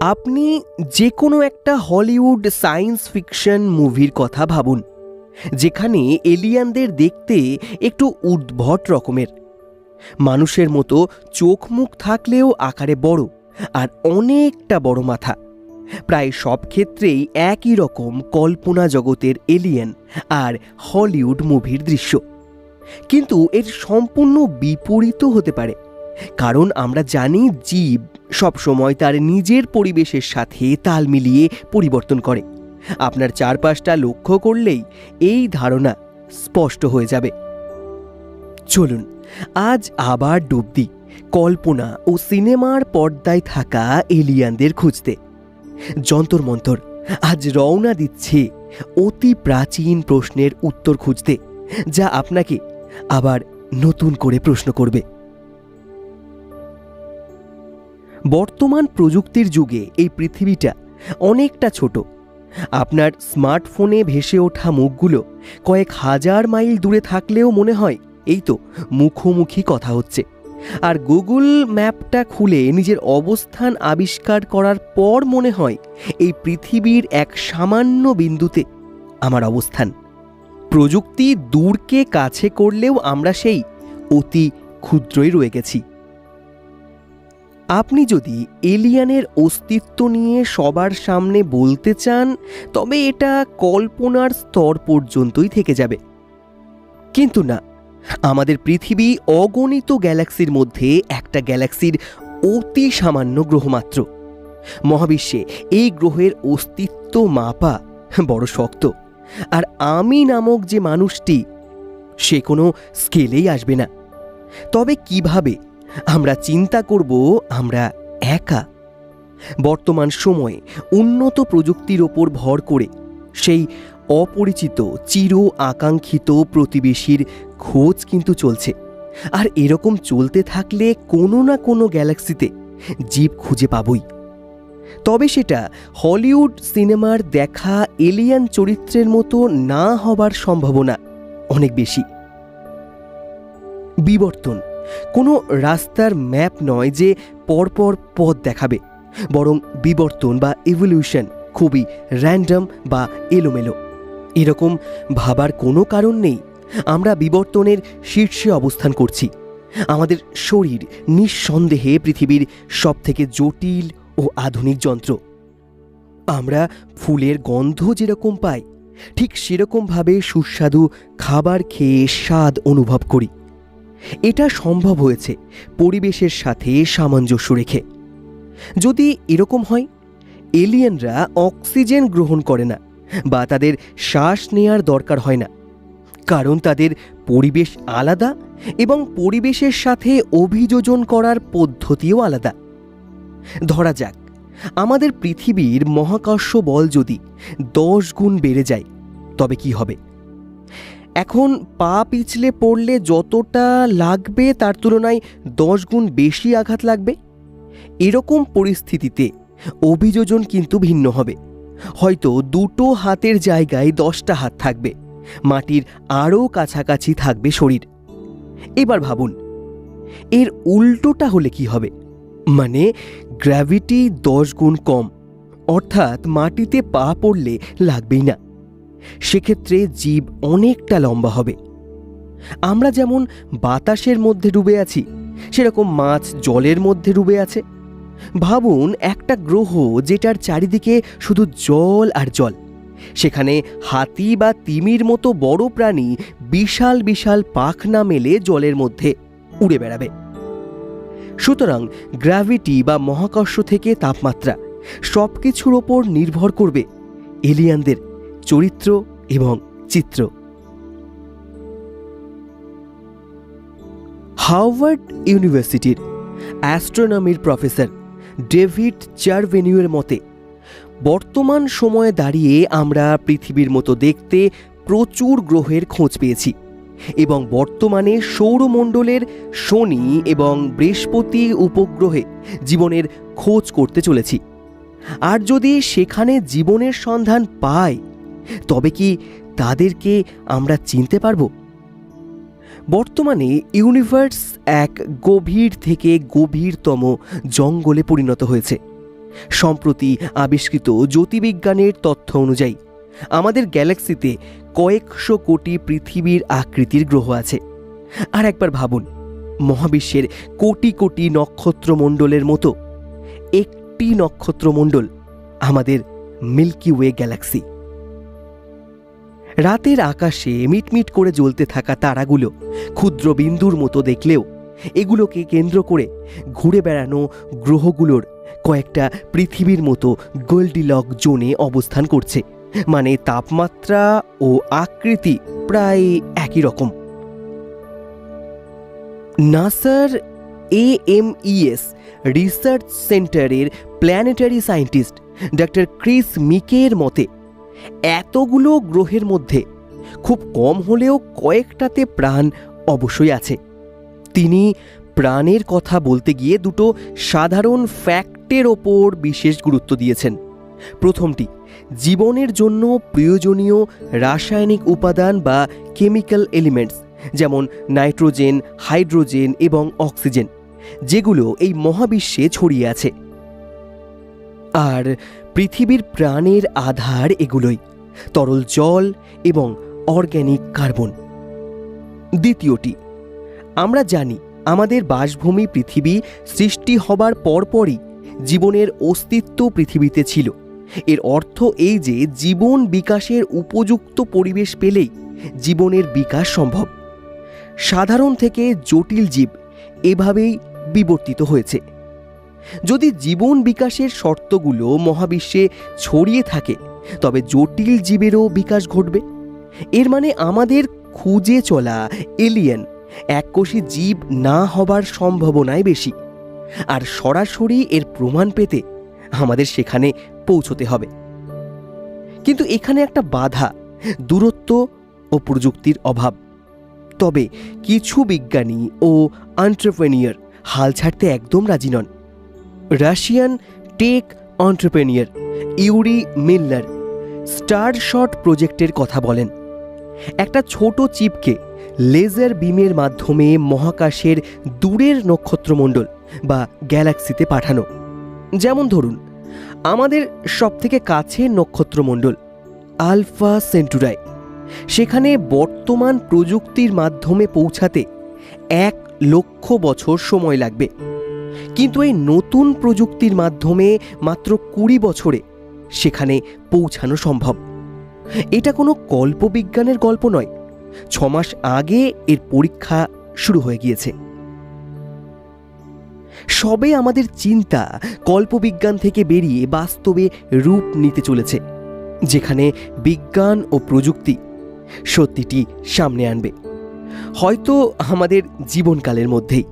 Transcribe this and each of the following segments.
আপনি যে কোনো একটা হলিউড সায়েন্স ফিকশন মুভির কথা ভাবুন, যেখানে এলিয়ানদের দেখতে একটু উদ্ভট রকমের। মানুষের মতো চোখ মুখ থাকলেও আকারে বড় আর অনেকটা বড় মাথা। প্রায় সব ক্ষেত্রেই একই রকম কল্পনা জগতের এলিয়েন আর হলিউড মুভির দৃশ্য। কিন্তু এর সম্পূর্ণ বিপরীত হতে পারে। কারণ আমরা জানি জীব সবসময় তার নিজের পরিবেশের সাথে তাল মিলিয়ে পরিবর্তন করে। আপনার চারপাশটা লক্ষ্য করলেই এই ধারণা স্পষ্ট হয়ে যাবে। চলুন, আজ আবার ডুব দিই। কল্পনা ও সিনেমার পর্দায় থাকা এলিয়ানদের খুঁজতে। যন্তর মন্তর, আজ রওনা দিচ্ছে অতি প্রাচীন প্রশ্নের উত্তর খুঁজতে, যা আপনাকে আবার নতুন করে প্রশ্ন করবে। বর্তমান প্রযুক্তির যুগে এই পৃথিবীটা অনেকটা ছোট। আপনার স্মার্টফোনে ভেসে ওঠা মুখগুলো কয়েক হাজার মাইল দূরে থাকলেও মনে হয় এই তো মুখোমুখি কথা হচ্ছে। আর গুগল ম্যাপটা খুলে নিজের অবস্থান আবিষ্কার করার পর মনে হয় এই পৃথিবীর এক সামান্য বিন্দুতে আমার অবস্থান। প্রযুক্তি দূরকে কাছে করলেও আমরা সেই অতি ক্ষুদ্রই রয়ে গেছি। আপনি যদি এলিয়ানের অস্তিত্ব নিয়ে সবার সামনে বলতে চান, তবে এটা কল্পনার স্তর পর্যন্তই থেকে যাবে। কিন্তু না, আমাদের পৃথিবী অগণিত গ্যালাক্সির মধ্যে একটা গ্যালাক্সির অতি সামান্য গ্রহমাত্র। মহাবিশ্বে এই গ্রহের অস্তিত্ব মাপা বড় শক্ত, আর আমি নামক যে মানুষটি, সে কোনো স্কেলেই আসবে না। তবে কীভাবে আমরা চিন্তা করব আমরা একা। বর্তমান সময়ে উন্নত প্রযুক্তির ওপর ভর করে সেই অপরিচিত, চির আকাঙ্ক্ষিত প্রতিবেশীর খোঁজ কিন্তু চলছে। আর এরকম চলতে থাকলে কোনো না কোনো গ্যালাক্সিতে জীব খুঁজে পাবই। তবে সেটা হলিউড সিনেমার দেখা এলিয়ান চরিত্রের মতো না হবার সম্ভাবনা অনেক বেশি। বিবর্তন কোনো রাস্তার ম্যাপ নয় যে পরপর পথ দেখাবে, বরং বিবর্তন বা ইভলিউশন খুবই র্যান্ডম বা এলোমেলো। এরকম ভাবার কোনো কারণ নেই। আমরা বিবর্তনের শীর্ষে অবস্থান করছি। আমাদের শরীর নিঃসন্দেহে পৃথিবীর সবথেকে জটিল ও আধুনিক যন্ত্র। আমরা ফুলের গন্ধ যেরকম পাই, ঠিক সেরকমভাবে সুস্বাদু খাবার খেয়ে স্বাদ অনুভব করি। এটা সম্ভব হয়েছে পরিবেশের সাথে সামঞ্জস্য রেখে। যদি এরকম হয়, এলিয়েনরা অক্সিজেন গ্রহণ করে না বা তাদের শ্বাস নেয়ার দরকার হয় না, কারণ তাদের পরিবেশ আলাদা এবং পরিবেশের সাথে অভিযোজন করার পদ্ধতিও আলাদা। ধরা যাক, আমাদের পৃথিবীর মহাকর্ষ বল যদি দশ গুণ বেড়ে যায়, তবে কি হবে? এখন পা পিছলে পড়লে যতটা লাগবে তার তুলনায় দশ গুণ বেশি আঘাত লাগবে? এরকম পরিস্থিতিতে অভিযোজন কিন্তু ভিন্ন হবে। হয়তো দুটো হাতের জায়গায় দশটা হাত থাকবে, মাটির আরও কাছাকাছি থাকবে শরীর। এবার ভাবুন, এর উল্টোটা হলে কি হবে? মানে গ্র্যাভিটি দশ গুণ কম, অর্থাৎ মাটিতে পা পড়লে লাগবেই না। সেক্ষেত্রে জীব অনেকটা লম্বা হবে। আমরা যেমন বাতাসের মধ্যে ডুবে আছি, সেরকম মাছ জলের মধ্যে ডুবে আছে। ভাবুন একটা গ্রহ যেটার চারিদিকে শুধু জল আর জল। সেখানে হাতি বা তিমির মতো বড় প্রাণী বিশাল বিশাল পাখনা মেলে জলের মধ্যে উড়ে বেড়াবে। সুতরাং গ্র্যাভিটি বা মহাকর্ষ থেকে তাপমাত্রা সব কিছুর ওপর নির্ভর করবে এলিয়ানদের চরিত্র এবং চিত্র। হার্ভার্ড ইউনিভার্সিটির অ্যাস্ট্রোনমির প্রফেসর ডেভিড চারভেনিউয়ের মতে, বর্তমান সময়ে দাঁড়িয়ে আমরা পৃথিবীর মতো দেখতে প্রচুর গ্রহের খোঁজ পেয়েছি এবং বর্তমানে সৌরমণ্ডলের শনি এবং বৃহস্পতি উপগ্রহে জীবনের খোঁজ করতে চলেছি। আর যদি সেখানে জীবনের সন্ধান পাই তবে কি তাদেরকে আমরা চিনতে পারব? বর্তমানে ইউনিভার্স এক গভীর থেকে গভীরতম জঙ্গলে পরিণত হয়েছে। সম্প্রতি আবিষ্কৃত জ্যোতির্বিজ্ঞানের তথ্য অনুযায়ী, আমাদের গ্যালাক্সিতে কয়েকশো কোটি পৃথিবীর আকৃতির গ্রহ আছে। আর একবার ভাবুন, মহাবিশ্বের কোটি কোটি নক্ষত্রমণ্ডলের মতো একটি নক্ষত্রমণ্ডল আমাদের মিল্কি ওয়ে গ্যালাক্সি। রাতের আকাশে মিটমিট করে জ্বলতে থাকা তারাগুলো ক্ষুদ্র বিন্দুর মতো দেখলেও এগুলোকে কেন্দ্র করে ঘুরে বেড়ানো গ্রহগুলোর কয়েকটা পৃথিবীর মতো গোল্ডিলক জোনে অবস্থান করছে। মানে তাপমাত্রা ও আকৃতি প্রায় একই রকম। নাসার এম এএমইএস রিসার্চ সেন্টারের প্ল্যানেটারি সায়েন্টিস্ট ডক্টর ক্রিস মিকের মতে এতগুলো গ্রহের মধ্যে খুব কম হলেও কয়েকটাতে প্রাণ অবশ্যই আছে। তিনি প্রাণের কথা বলতে গিয়ে দুটো সাধারণ ফ্যাক্টের ওপর বিশেষ গুরুত্ব দিয়েছেন। প্রথমটি, জীবনের জন্য প্রয়োজনীয় রাসায়নিক উপাদান বা কেমিক্যাল এলিমেন্টস, যেমন নাইট্রোজেন, হাইড্রোজেন এবং অক্সিজেন, যেগুলো এই মহাবিশ্বে ছড়িয়ে আছে। আর পৃথিবীর প্রাণের আধার এগুলোই, তরল জল এবং অর্গ্যানিক কার্বন দ্বিতীয়টি, আমরা জানি আমাদের বাসভূমি পৃথিবী সৃষ্টি হবার পরপরই জীবনের অস্তিত্ব পৃথিবীতে ছিল। এর অর্থ এই যে জীবন বিকাশের উপযুক্ত পরিবেশ পেলেই জীবনের বিকাশ সম্ভব। সাধারণ থেকে জটিল জীব এভাবেই বিবর্তিত হয়েছে। যদি জীবন বিকাশের শর্তগুলো মহাবিশ্বে ছড়িয়ে থাকে, তবে জটিল জীবেরও বিকাশ ঘটবে। এর মানে আমাদের খুঁজে চলা এলিয়েন এককোষী জীব না হবার সম্ভাবনাই বেশি। আর সরাসরি এর প্রমাণ পেতে আমাদের সেখানে পৌঁছতে হবে। কিন্তু এখানে একটা বাধা, দূরত্ব ও প্রযুক্তির অভাব। তবে কিছু বিজ্ঞানী ও আন্টারপ্রেনিয়র হাল ছাড়তে একদম রাজি নন। Russian tech entrepreneur Yuri Milner Starshot প্রজেক্টের কথা বলেন। একটা ছোট চিপকে লেজার বিমের মাধ্যমে মহাকাশের দূরের নক্ষত্রমণ্ডল বা গ্যালাক্সিতে পাঠানো। যেমন ধরুন, আমাদের সবথেকে কাছের নক্ষত্রমণ্ডল, আলফা সেন্টুরাই। সেখানে বর্তমান প্রযুক্তির মাধ্যমে পৌঁছাতে এক লক্ষ বছর সময় লাগবে। কিন্তু এই নতুন প্রযুক্তির মাধ্যমে মাত্র কুড়ি বছরে সেখানে পৌঁছানো সম্ভব। এটা কোনো কল্পবিজ্ঞানের গল্প নয়। ছমাস আগে এর পরীক্ষা শুরু হয়ে গিয়েছে। সবে আমাদের চিন্তা কল্পবিজ্ঞান থেকে বেরিয়ে বাস্তবে রূপ নিতে চলেছে, যেখানে বিজ্ঞান ও প্রযুক্তি সত্যিটি সামনে আনবে। হয়তো আমাদের জীবনকালের মধ্যেই।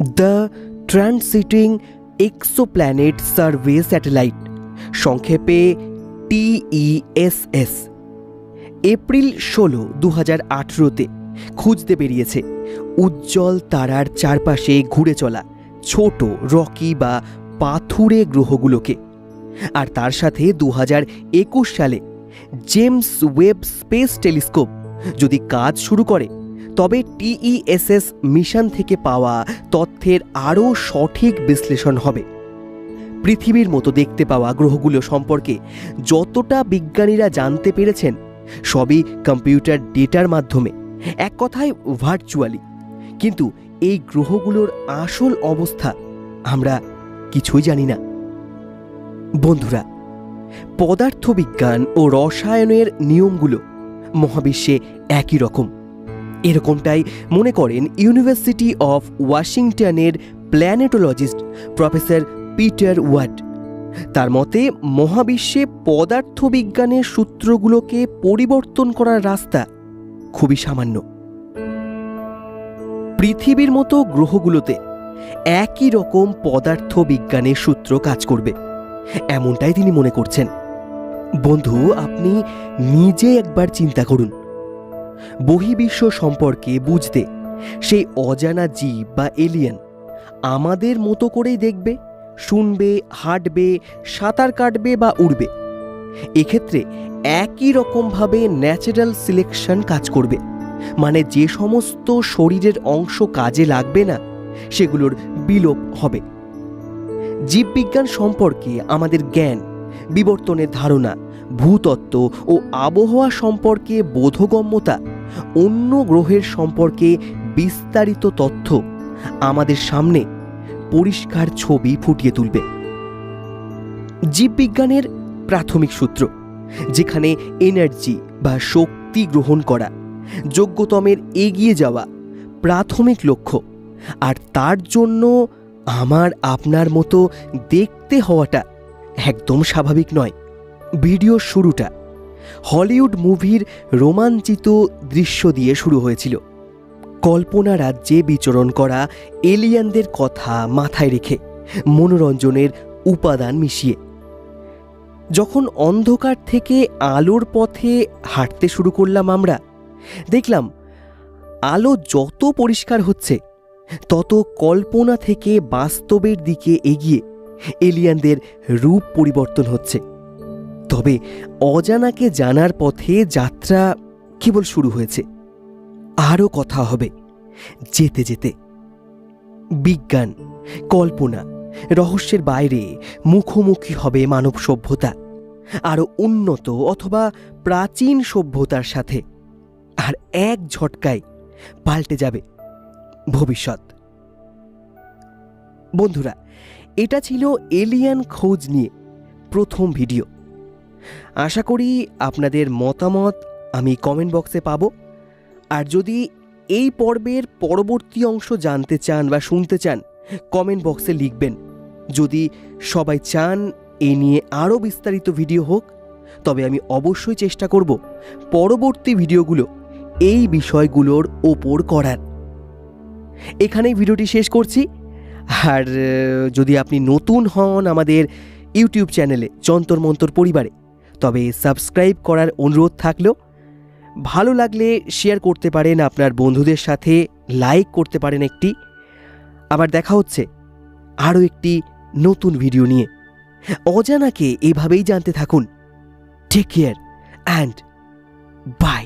The transiting exoplanet survey satellite, সংক্ষেপে টিইএসএস। এপ্রিল ষোলো দু হাজার আঠেরোতে খুঁজতে বেরিয়েছে। উজ্জ্বল তারার চারপাশে ঘুরে চলা ছোট রকি বা পাথুরে গ্রহগুলোকে। আর তার সাথে দু হাজার একুশ সালে জেমস ওয়েব স্পেস টেলিস্কোপ যদি কাজ শুরু করে তবে টিইএসএস মিশন থেকে পাওয়া তথ্যের আরও সঠিক বিশ্লেষণ হবে। পৃথিবীর মতো দেখতে পাওয়া গ্রহগুলো সম্পর্কে যতটা বিজ্ঞানীরা জানতে পেরেছেন, সবই কম্পিউটার ডেটার মাধ্যমে, এক কথায় ভার্চুয়ালি। কিন্তু এই গ্রহগুলোর আসল অবস্থা আমরা কিছুই জানি না। বন্ধুরা, পদার্থবিজ্ঞান ও রসায়নের নিয়মগুলো মহাবিশ্বে একই রকম। এরকমটাই মনে করেন ইউনিভার্সিটি অফ ওয়াশিংটনের প্ল্যানেটোলজিস্ট প্রফেসর পিটার ওয়াট তার মতে, মহাবিশ্বে পদার্থবিজ্ঞানের সূত্রগুলোকে পরিবর্তন করার রাস্তা খুবই সামান্য। পৃথিবীর মতো গ্রহগুলোতে একই রকম পদার্থ বিজ্ঞানের সূত্র কাজ করবে, এমনটাই তিনি মনে করছেন। বন্ধু, আপনি নিজে একবার চিন্তা করুন। বহির্বিশ্ব সম্পর্কে বুঝতে সেই অজানা জীব বা এলিয়েন আমাদের মতো করেই দেখবে, শুনবে, হাঁটবে, সাঁতার কাটবে বা উড়বে। এক্ষেত্রে একই রকমভাবে ন্যাচারাল সিলেকশন কাজ করবে। মানে যে সমস্ত শরীরের অংশ কাজে লাগবে না, সেগুলোর বিলোপ হবে। জীববিজ্ঞান সম্পর্কে আমাদের জ্ঞান, বিবর্তনের ধারণা, ভূতত্ত্ব ও আবহাওয়া সম্পর্কে বোধগম্যতা অন্য গ্রহের সম্পর্কে বিস্তারিত তথ্য আমাদের সামনে পরিষ্কার ছবি ফুটিয়ে তুলবে। জীববিজ্ঞানের প্রাথমিক সূত্র, যেখানে এনার্জি বা শক্তি গ্রহণ করা যোগ্যতমের এগিয়ে যাওয়া প্রাথমিক লক্ষ্য, আর তার জন্য আমার আপনার মতো দেখতে হওয়াটা একদম স্বাভাবিক নয়। ভিডিও শুরুটা হলিউড মুভির রোমাঞ্চিত দৃশ্য দিয়ে শুরু হয়েছিল। কল্পনা রাজ্যে বিচরণ করা এলিয়ানদের কথা মাথায় রেখে মনোরঞ্জনের উপাদান মিশিয়ে। যখন অন্ধকার থেকে আলোর পথে হাঁটতে শুরু করলাম আমরা, দেখলাম আলো যত পরিষ্কার হচ্ছে, তত কল্পনা থেকে বাস্তবের দিকে এগিয়ে এলিয়ানদের রূপ পরিবর্তন হচ্ছে। তবে অজানাকে জানার পথে যাত্রা কেবল শুরু হয়েছে। আরও কথা হবে। যেতে যেতে। বিজ্ঞান, কল্পনা, রহস্যের বাইরে মুখোমুখি হবে মানব সভ্যতা। আরও উন্নত অথবা প্রাচীন সভ্যতার সাথে। আর এক ঝটকায় পাল্টে যাবে ভবিষ্যৎ। বন্ধুরা, এটা ছিল এলিয়ান খোঁজ নিয়ে প্রথম ভিডিও। আশা করি আপনাদের মতামত আমি কমেন্ট বক্সে পাবো। আর যদি এই পর্বের পরবর্তী অংশ জানতে চান বা শুনতে চান কমেন্ট বক্সে লিখবেন। যদি সবাই চান এ নিয়ে আরও বিস্তারিত ভিডিও হোক, তবে আমি অবশ্যই চেষ্টা করব পরবর্তী ভিডিওগুলো এই বিষয়গুলোর ওপর করার। এখানেই ভিডিওটি শেষ করছি। আর যদি আপনি নতুন হন আমাদের ইউটিউব চ্যানেলে যন্তর মন্তর পরিবারে তবে সাবস্ক্রাইব করার অনুরোধ থাকল ভালো লাগলে শেয়ার করতে পারেন আপনার বন্ধুদের সাথে, লাইক করতে পারেন একটি। আবার দেখা হচ্ছে আরও একটি নতুন ভিডিও নিয়ে। অজানাকে এভাবেই জানতে থাকুন। Take care and by